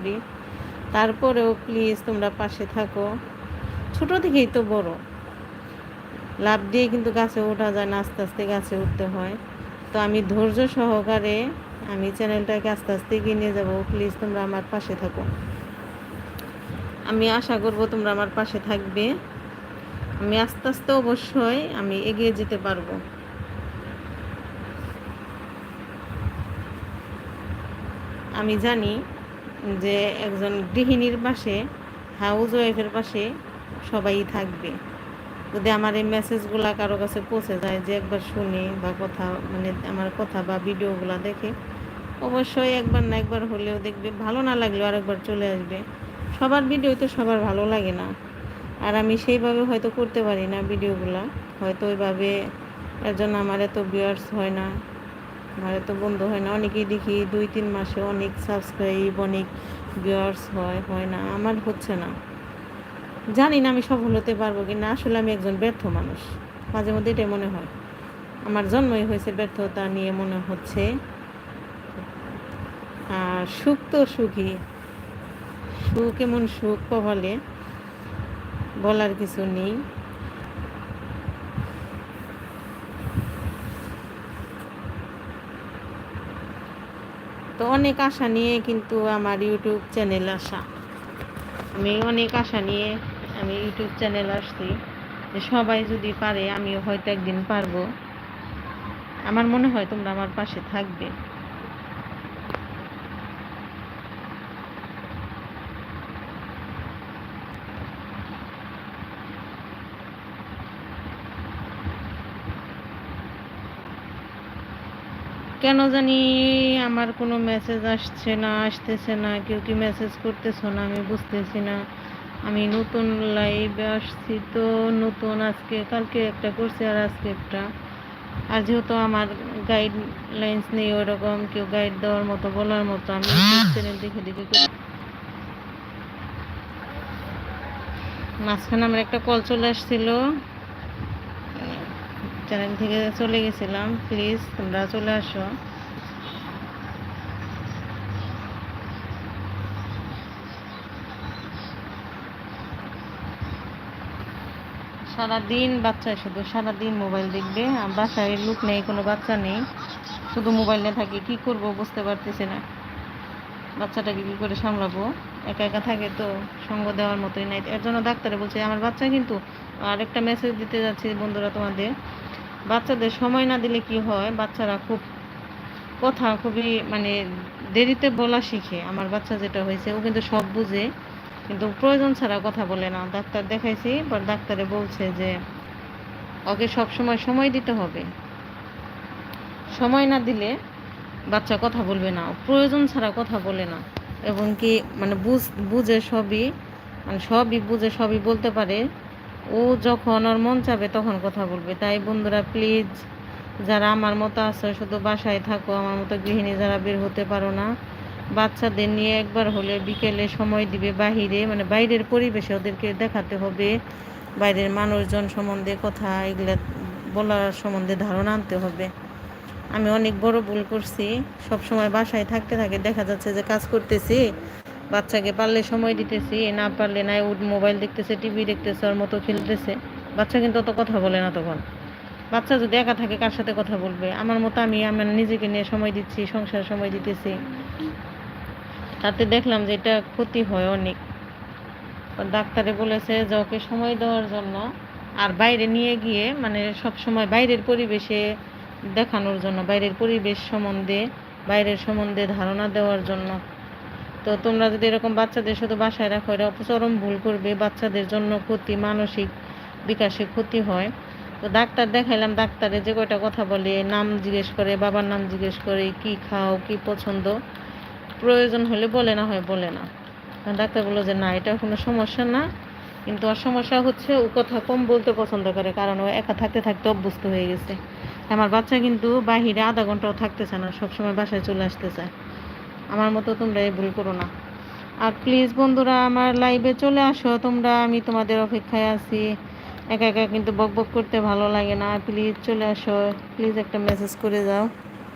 করি তারপরেও প্লিজ তোমরা পাশে থাকো। ছোট থেকেই তো বড়। লাভ দিয়ে কিন্তু গাছে ওঠা যায় না, আস্তে আস্তে গাছে উঠতে হয়। তো আমি ধৈর্য সহকারে আমি চ্যানেলটাকে আস্তে আস্তে এগিয়ে নিয়ে যাব। প্লিজ তোমরা আমার পাশে থাকো। আমি আশা করব তোমরা আমার পাশে থাকবে। আমি আস্তে আস্তে অবশ্যই আমি এগিয়ে যেতে পারব। আমি জানি যে একজন গৃহিণীর পাশে হাউস ওয়াইফের পাশে সবাই থাকবে। যদি আমার এই মেসেজগুলো কারও কাছে পৌঁছে যায় যে একবার শুনে বা কথা মানে আমার কথা বা ভিডিওগুলো দেখে, অবশ্যই একবার না একবার হলেও দেখবে, ভালো না লাগলেও আরেকবার চলে আসবে। সবার ভিডিও তো সবার ভালো লাগে না। আর আমি সেইভাবে হয়তো করতে পারি না ভিডিওগুলো হয়তো ওইভাবে এর জন্য আমার এত ভিউয়ার্স হয় না। আমার এত বন্ধু হয় না, অনেকেই দেখি দুই, তিন মাসে অনেক সাবস্ক্রাইব অনেক ভিউয়ার্স হয় হয় না, আমার হচ্ছে না। জানি না আমি সফল হতে পারব কি না আসলে আমি একজন ব্যর্থ মানুষ, মাঝে মধ্যে এটাই মনে হয়। আমার জন্মই হয়েছে ব্যর্থতা নিয়ে মনে হচ্ছে। আর সুখ তো সুখী সুখ এমন সুখ কপালে বলার কিছু নেই। তো অনেক আশা নিয়ে কিন্তু আমার ইউটিউব চ্যানেল আসা। আমি অনেক আশা নিয়ে আমি ইউটিউব চ্যানেল আসছি যে সবাই যদি পারে, আমিও হয়তো একদিন পারব। আমার মনে হয় তোমরা আমার পাশে থাকবে। কেন জানি আমার কোনো মেসেজ আসছে না, আসতেছে না, কেউ কি মেসেজ করতেছো না আমি বুঝতেছি না। আমি নতুন লাইভে আসছি তো নতুন আজকে, কালকে একটা করছি আর আজকে একটা। আর যেহেতু আমার গাইডলাইন্স নেই ওরকম, কেউ গাইড দেওয়ার মতো, বলার মতো, আমি চ্যানেল দেখে দেখে মাঝখানে আমার একটা কল চলে আসছিল। চ্যানেল থেকে চলে গেছিলাম। প্লিজ, তোমরা চলে আসো। সারাদিন বাচ্চা শুধু, সারাদিন মোবাইল দেখবে। বাসায় লোক নেই, কোনো বাচ্চা নেই। শুধু মোবাইল নিয়ে থাকি, কি করব বুঝতে পারতেছি না। বাচ্চাটাকে কী করে সামলাবো? একা একা থাকে তো, সঙ্গ দেওয়ার মতোই নাই। এর জন্য ডাক্তারে বলছে, আমার বাচ্চা কিন্তু আরেকটা মেসেজ দিতে যাচ্ছি বন্ধুরা তোমাদের। বাচ্চাদের সময় না দিলে কি হয়? বাচ্চারা খুব কথা খুবই মানে দেরিতে বলা শিখে। আমার বাচ্চা যেটা হয়েছে, ও কিন্তু সব বুঝে, কিন্তু প্রয়োজন ছাড়া কথা বলে না। ডাক্তার দেখাইছি পর ডাক্তারে বলছে যে, ওকে সব সময় সময় দিতে হবে। সময় না দিলে বাচ্চা কথা বলবে না। প্রয়োজন ছাড়া কথা বলে না। এবং কি মানে বুঝ, বুঝে সবই মানে সবই বুঝে সবই বলতে পারে। ও যখন ওর মন চাবে তখন কথা বলবে। তাই বন্ধুরা প্লিজ যারা আমার মতো আছে, শুধু বাসায় থাকো, আমার মতো গৃহিণী যারা বের হতে পারো না, বাচ্চাদের নিয়ে একবার হলে বিকেলে সময় দিবে বাহিরে মানে বাইরের পরিবেশে ওদেরকে দেখাতে হবে। বাইরের মানুষজন সম্বন্ধে কথা, এগুলো বলার সম্বন্ধে ধারণা আনতে হবে। আমি অনেক বড় ভুল করছি। সব সময় বাসায় থাকতে থাকে দেখা যাচ্ছে যে কাজ করতেছি বাচ্চাকে পারলে সময় দিতেছি না পারলে নাই উঠ মোবাইল দেখতেছে, টিভি দেখতেছে, ওর মতো খেলতেছে। বাচ্চা কিন্তু অত কথা বলে না তখন। বাচ্চা যদি একা থাকে, কার সাথে কথা বলবে? আমার মতো আমি আমার নিজেকে নিয়ে সময় দিচ্ছি, সংসার সময় দিতেছি। তাতে দেখলাম যে এটা ক্ষতি হয় অনেক। ডাক্তারে বলেছে যে ওকে সময় দেওয়ার জন্য আর বাইরে নিয়ে গিয়ে মানে সব সময় বাইরের পরিবেশে দেখানোর জন্য, বাইরের পরিবেশ সম্বন্ধে, বাইরের সম্বন্ধে ধারণা দেওয়ার জন্য। তো তোমরা যদি এরকম বাচ্চাদের শুধু বাসায় রাখো এটা চরম ভুল করবে, বাচ্চাদের জন্য ক্ষতি, মানসিক বিকাশে ক্ষতি হয়। তো ডাক্তার দেখাইলাম, ডাক্তারে যে কয়টা কথা বলে, নাম জিজ্ঞেস করে, বাবার নাম জিজ্ঞেস করে, কি খাও, কি পছন্দ, প্রয়োজন হলে বলে, না হয় বলে না। ডাক্তার বলল যে, না এটা কোনো সমস্যা না। কিন্তু ওর সমস্যা হচ্ছে, ও কথা কম বলতে পছন্দ করে, কারণ ও একা থাকতে থাকতে অভ্যস্ত হয়ে গেছে। আমার বাচ্চা কিন্তু বাহিরে আধা ঘন্টাও থাকতেছে না, সবসময় বাসায় চলে আসতে চায় আমার মতো তোমরা এই ভুল করো না। আর প্লিজ বন্ধুরা, আমার লাইভে চলে আসো। তোমরা, আমি তোমাদের অপেক্ষায় আছি। একা একা কিন্তু বক বক করতে ভালো লাগে না। প্লিজ চলে আসো। প্লিজ একটা মেসেজ করে যাও